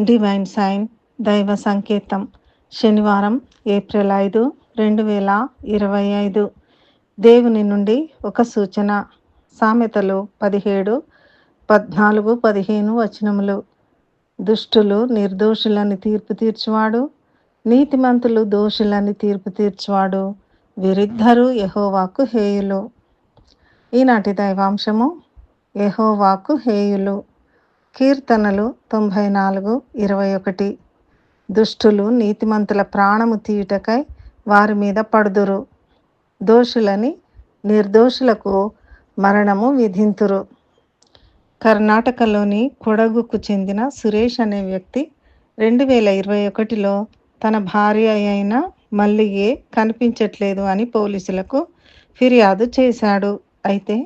Divine sign దైవ సంకేతం శనివారం ఏప్రిల్ ఐదు రెండు వేల ఇరవై ఐదు. దేవుని నుండి ఒక సూచన. సామెతలు పదిహేడు పద్నాలుగు పదిహేను వచనములు. దుష్టులు నిర్దోషులని తీర్పు తీర్చువాడు నీతిమంతులు దోషులని తీర్పు తీర్చువాడు వీరిద్దరూ యహోవాకు హేయులు. ఈనాటి దైవాంశము యహోవాకు హేయులు. కీర్తనలు తొంభై నాలుగు ఇరవై ఒకటి. దుష్టులు నీతిమంతుల ప్రాణము తీయుటకై వారి మీద పడుదురు. దోషులని నిర్దోషులకు మరణము విధింతురు. కర్ణాటకలోని కొడగుకు చెందిన సురేష్ అనే వ్యక్తి రెండు వేల ఇరవై ఒకటిలో తన భార్య అయిన మల్లిగే కనిపించట్లేదు అని పోలీసులకు ఫిర్యాదు చేశాడు. అయితే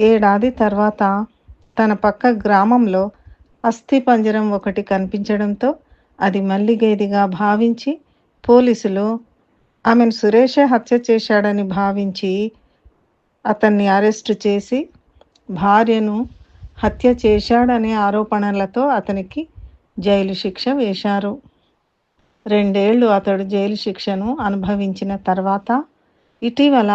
ఏడాది తర్వాత తన పక్క గ్రామంలో అస్థి పంజరం ఒకటి కనిపించడంతో అది మల్లిగేదిగా భావించి పోలీసులు ఆమెను సురేషే హత్య చేశాడని భావించి అతన్ని అరెస్టు చేసి భార్యను హత్య చేశాడనే ఆరోపణలతో అతనికి జైలు శిక్ష వేశారు. రెండేళ్ళు అతడు జైలు శిక్షను అనుభవించిన తర్వాత ఇటీవల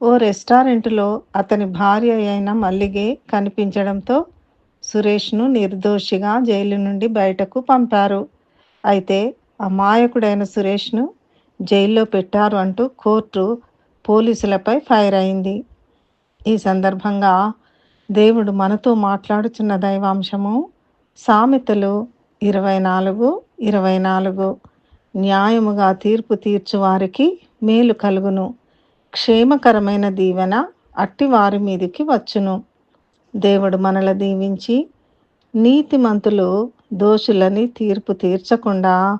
ఓ రెస్టారెంట్లో అతని భార్య అయిన మల్లిగే కనిపించడంతో సురేష్ను నిర్దోషిగా జైలు నుండి బయటకు పంపారు. అయితే అమాయకుడైన సురేష్ను జైల్లో పెట్టారు అంటూ కోర్టు పోలీసులపై ఫైర్ అయింది. ఈ సందర్భంగా దేవుడు మనతో మాట్లాడుచున్న దైవాంశము సామెతలు ఇరవై నాలుగు ఇరవై నాలుగు. న్యాయముగా తీర్పు తీర్చు వారికి మేలు కలుగును. క్షేమకరమైన దీవెన అట్టి వారి మీదికి వచ్చును. దేవుడు మనల దీవించి నీతిమంతులు దోషులని తీర్పు తీర్చకుండా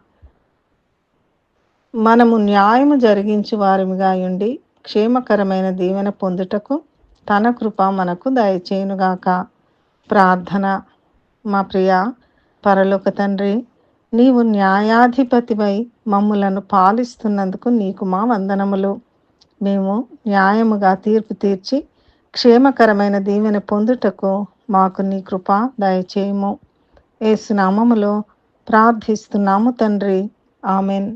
మనము న్యాయము జరిగించు వారిగా ఉండి క్షేమకరమైన దీవెన పొందుటకు తన కృప మనకు దయచేయునుగాక. ప్రార్థన. మా ప్రియ పరలోక తండ్రి నీవు న్యాయాధిపతిపై మమ్ములను పాలిస్తున్నందుకు నీకు మా వందనములు. మేము న్యాయముగా తీర్పు తీర్చి క్షేమకరమైన దీవెన పొందుటకు మాకు నీ కృప దయచేయము. ఏసునామములో ప్రార్థిస్తున్నాము తండ్రి. ఆమెన్.